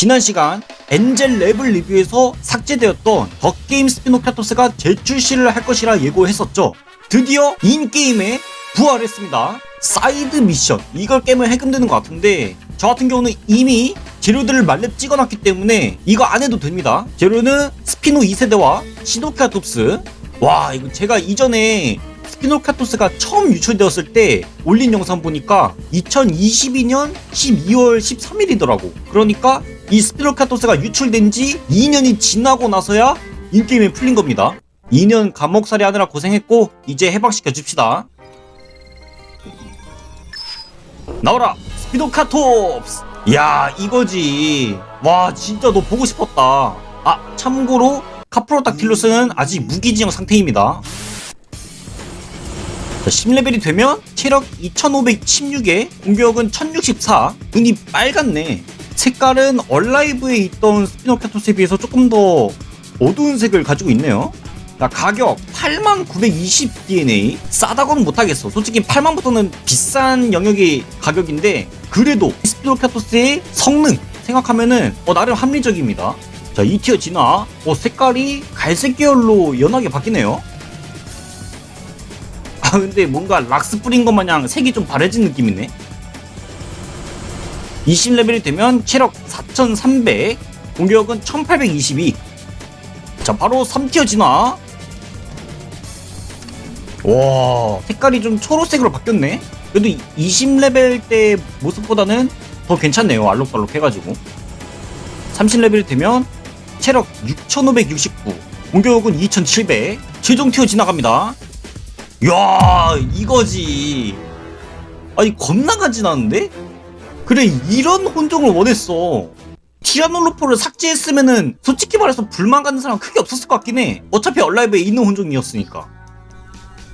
지난 시간 엔젤 랩을 리뷰에서 삭제되었던 더 게임 스피노 카토스가 재출시를 할 것이라 예고했었죠. 드디어 인게임에 부활했습니다. 사이드 미션 이걸 깨면 해금되는 것 같은데 저 같은 경우는 이미 재료들을 말렙 찍어놨기 때문에 이거 안 해도 됩니다. 재료는 스피노 2세대와 시노카톱스 와 이거 제가 이전에 스피노카토스가 처음 유출되었을 때 올린 영상 보니까 2022년 12월 13일이더라고. 그러니까 이 스피노카토스가 유출된 지 2년이 지나고 나서야 인게임에 풀린 겁니다. 2년 감옥살이 하느라 고생했고 이제 해방시켜 줍시다. 나와라 스피노카톱스. 야 이거지. 와 진짜 너 보고 싶었다. 아 참고로 카프로닥틸로스는 아직 무기지형 상태입니다. 자, 10레벨이 되면 체력 2516에 공격은 1064 눈이 빨갛네 색깔은 얼라이브에 있던 스피노카토스에 비해서 조금 더 어두운 색을 가지고 있네요. 자, 가격 8920 DNA 싸다고는 못하겠어. 솔직히 8만부터는 비싼 영역의 가격인데 그래도 스피노카토스의 성능 생각하면은 어, 나름 합리적입니다. 자 2티어 진화. 어, 색깔이 갈색 계열로 연하게 바뀌네요. 아 근데 뭔가 락스 뿌린 것 마냥 색이 좀 바래진 느낌이네 20레벨이 되면 체력 4300 공격은 1822 자 바로 3티어 진화. 와 색깔이 좀 초록색으로 바뀌었네. 그래도 20레벨 때 모습보다는 더 괜찮네요 알록달록 해가지고. 30레벨이 되면 체력 6569 공격은 2700 최종 티어 지나갑니다. 야 이거지. 아니 겁나 간지나는데? 그래 이런 혼종을 원했어. 티라놀로포를 삭제했으면은 솔직히 말해서 불만 가는 사람 크게 없었을 것 같긴 해. 어차피 얼라이브에 있는 혼종이었으니까.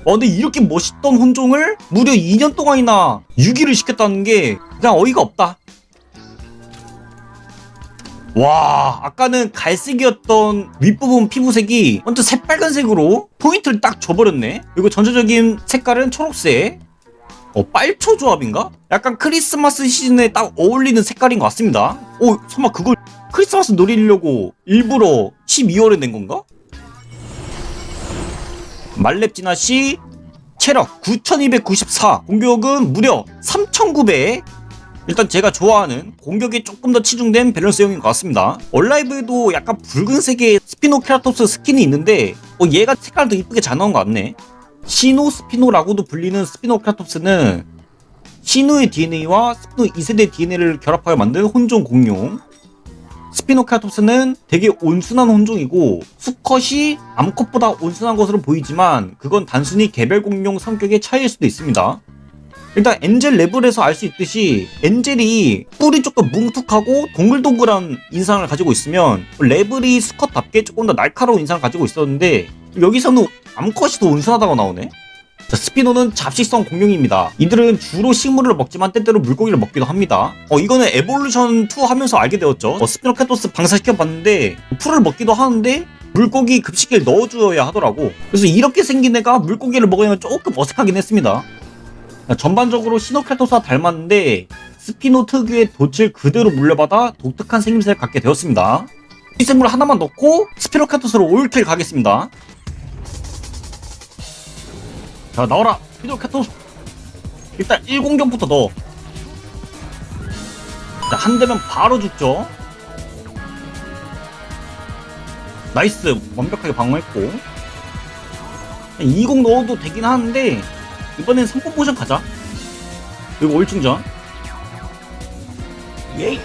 어 근데 이렇게 멋있던 혼종을 무려 2년 동안이나 유기를 시켰다는 게 그냥 어이가 없다. 와 아까는 갈색이었던 윗부분 피부색이 완전 새빨간색으로 포인트를 딱 줘버렸네. 그리고 전체적인 색깔은 초록색 어 빨초 조합인가? 약간 크리스마스 시즌에 딱 어울리는 색깔인 것 같습니다 어 설마 그걸 크리스마스 노리려고 일부러 12월에 낸 건가? 말렙 진화시 체력 9294 공격은 무려 3900 일단 제가 좋아하는 공격에 조금 더 치중된 밸런스형인 것 같습니다. 얼라이브에도 약간 붉은색의 스피노 캐라토스 스킨이 있는데 어, 얘가 색깔도 이쁘게 잘 나온 것 같네. 시노 스피노라고도 불리는 스피노 캐라토스는 시노의 DNA와 스피노 2세대 DNA를 결합하여 만든 혼종 공룡. 스피노카토스는 되게 온순한 혼종이고 수컷이 암컷보다 온순한 것으로 보이지만 그건 단순히 개별 공룡 성격의 차이일 수도 있습니다. 일단 엔젤 레벨에서 알 수 있듯이 엔젤이 뿔이 조금 뭉툭하고 동글동글한 인상을 가지고 있으면 레벨이 수컷답게 조금 더 날카로운 인상을 가지고 있었는데 여기서는 암컷이 더 온순하다고 나오네. 자, 스피노는 잡식성 공룡입니다. 이들은 주로 식물을 먹지만 때때로 물고기를 먹기도 합니다. 어, 이거는 에볼루션 2 하면서 알게 되었죠. 어, 스피노카토스 방사시켜봤는데 풀을 먹기도 하는데 물고기 급식을 넣어줘야 하더라고. 그래서 이렇게 생긴 애가 물고기를 먹으면 조금 어색하긴 했습니다. 전반적으로 시노칼토스와 닮았는데 스피노 특유의 돛을 그대로 물려받아 독특한 생김새를 갖게 되었습니다. 이 생물 하나만 넣고 스피노칼토스로 올킬 가겠습니다. 자 나와라 스피노칼토스 일단 1공격부터 넣어 자, 한 대면 바로 죽죠 나이스 완벽하게 방어했고 2공 넣어도 되긴 하는데 이번엔 3권 포션 가자. 그리고 올충전. 예이.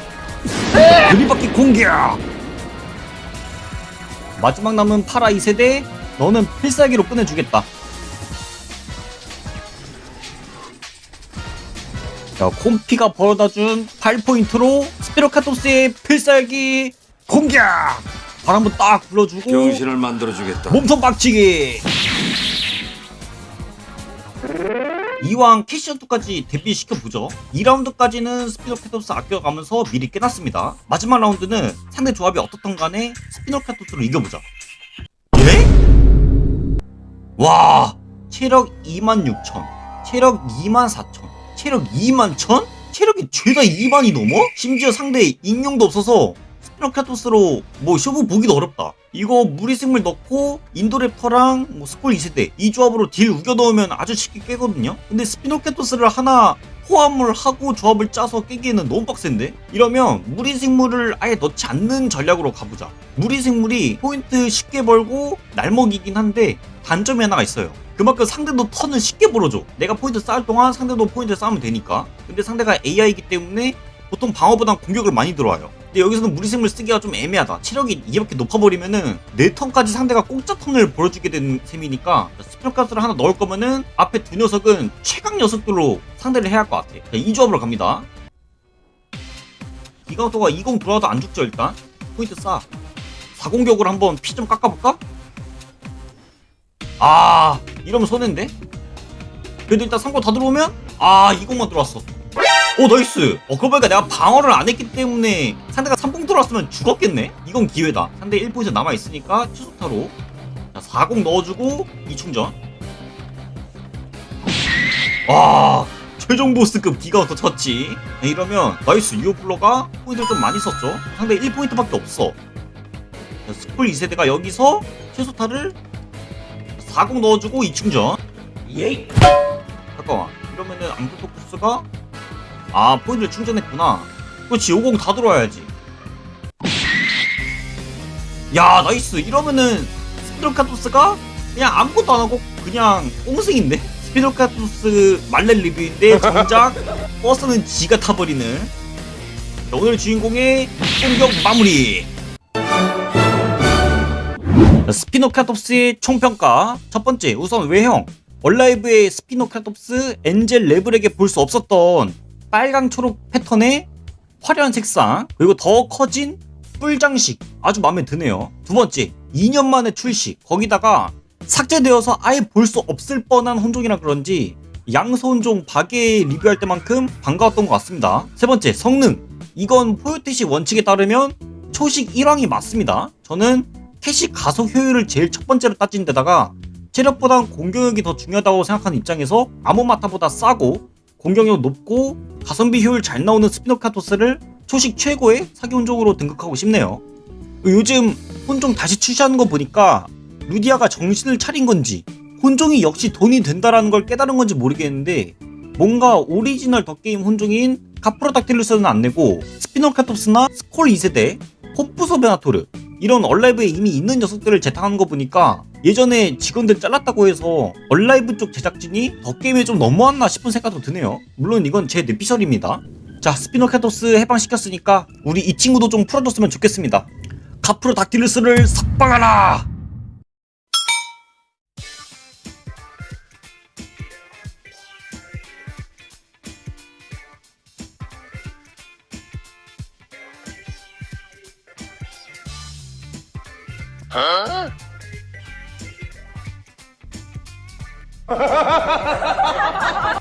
그리바퀴 공격. 마지막 남은 파라 2세대. 너는 필살기로 끝내주겠다. 자, 콤피가 벌어다준 8포인트로 스피로카토스의 필살기 공격! 발 한번 딱 불러주고 병신을 만들어주겠다. 몸통 박치기! 이왕 캐시언투까지 데뷔시켜보죠 2라운드까지는 스피노캐토스 아껴가면서 미리 깨놨습니다 마지막 라운드는 상대 조합이 어떻던 간에 스피노캐토스로 이겨보자 예? 와 체력 26,000 체력 24,000 체력 21,000? 체력이 죄다 2만이 넘어? 심지어 상대에 익룡도 없어서 스피노카토스로 뭐 쇼부 보기도 어렵다. 이거 무리생물 넣고 인도랩터랑 뭐 스콜 2세대 이 조합으로 딜 우겨 넣으면 아주 쉽게 깨거든요. 근데 스피노카토스를 하나 포함을 하고 조합을 짜서 깨기에는 너무 빡센데? 이러면 무리생물을 아예 넣지 않는 전략으로 가보자. 무리생물이 포인트 쉽게 벌고 날먹이긴 한데 단점이 하나가 있어요. 그만큼 상대도 턴을 쉽게 벌어줘. 내가 포인트 쌓을 동안 상대도 포인트 쌓으면 되니까. 근데 상대가 AI이기 때문에 보통 방어보단 공격을 많이 들어와요. 근데 여기서는 무리생물 쓰기가 좀 애매하다. 체력이 이렇게 높아버리면은 내 턴까지 상대가 공짜 턴을 벌어주게 되는 셈이니까 스피너가스를 하나 넣을 거면은 앞에 두 녀석은 최강 녀석들로 상대를 해야 할 것 같아. 자, 이 조합으로 갑니다. 기강토가 20 들어와도 안 죽죠 일단. 포인트 쌓. 4공격으로 한번 피 좀 깎아볼까? 아 이러면 손해인데? 그래도 일단 3공 다 들어오면 아 2공만 들어왔어 오 나이스 어 그러고 보니까 내가 방어를 안 했기 때문에 상대가 3공 들어왔으면 죽었겠네 이건 기회다 상대 1포인트 남아있으니까 자 4공 넣어주고 2충전 와 최종 보스급 기가 더 쳤지. 네, 이러면 나이스 유오플러가 포인트를 좀 많이 썼죠. 상대 1포인트밖에 없어. 자, 스쿨 2세대가 여기서 최소타를 40 넣어주고 2충전. 예이. 잠깐만. 이러면은 암프토쿠스가 아 포인트를 충전했구나. 그렇지 50 다 들어와야지. 야 나이스. 이러면은 스피노카토스가 그냥 아무것도 안 하고 그냥 꽁승인데? 스 피노카토스 말렐 리뷰인데 정작 버스는 지가 타버리는 자, 오늘 주인공의 공격 마무리. 자, 스피노카톱스의 총평가. 첫 번째 우선 외형. 얼라이브의 스피노카톱스 엔젤 레블에게 볼 수 없었던 빨강 초록 패턴의 화려한 색상 그리고 더 커진 뿔 장식. 아주 마음에 드네요. 두 번째 2년 만에 출시. 거기다가 삭제되어서 아예 볼 수 없을 뻔한 혼종이라 그런지 양소 혼종 박에 리뷰할 때만큼 반가웠던 것 같습니다. 세 번째 성능. 이건 포요테시 원칙에 따르면 초식 1왕이 맞습니다. 저는 캐시 가속 효율을 제일 첫 번째로 따진 데다가 체력보단 공격력이 더 중요하다고 생각하는 입장에서 아모마타보다 싸고 공격력 높고 가성비 효율 잘 나오는 스피노카토스를 초식 최고의 사기 혼종으로 등극하고 싶네요. 요즘 혼종 다시 출시하는 거 보니까 루디아가 정신을 차린 건지 혼종이 역시 돈이 된다라는 걸 깨달은 건지 모르겠는데 뭔가 오리지널 덕게임 혼종인 카프로닥틸루스는 안 내고 스피노카토스나 스콜 2세대, 호프소 베나토르 이런 얼라이브에 이미 있는 녀석들을 재탕하는 거 보니까 예전에 직원들 잘랐다고 해서 얼라이브 쪽 제작진이 덕게임에 좀 너무했나 싶은 생각도 드네요. 물론 이건 제 뇌피셜입니다. 자 스피노카토스 해방시켰으니까 우리 이 친구도 좀 풀어줬으면 좋겠습니다. 카프로 닥틸루스를 석방하라! 어?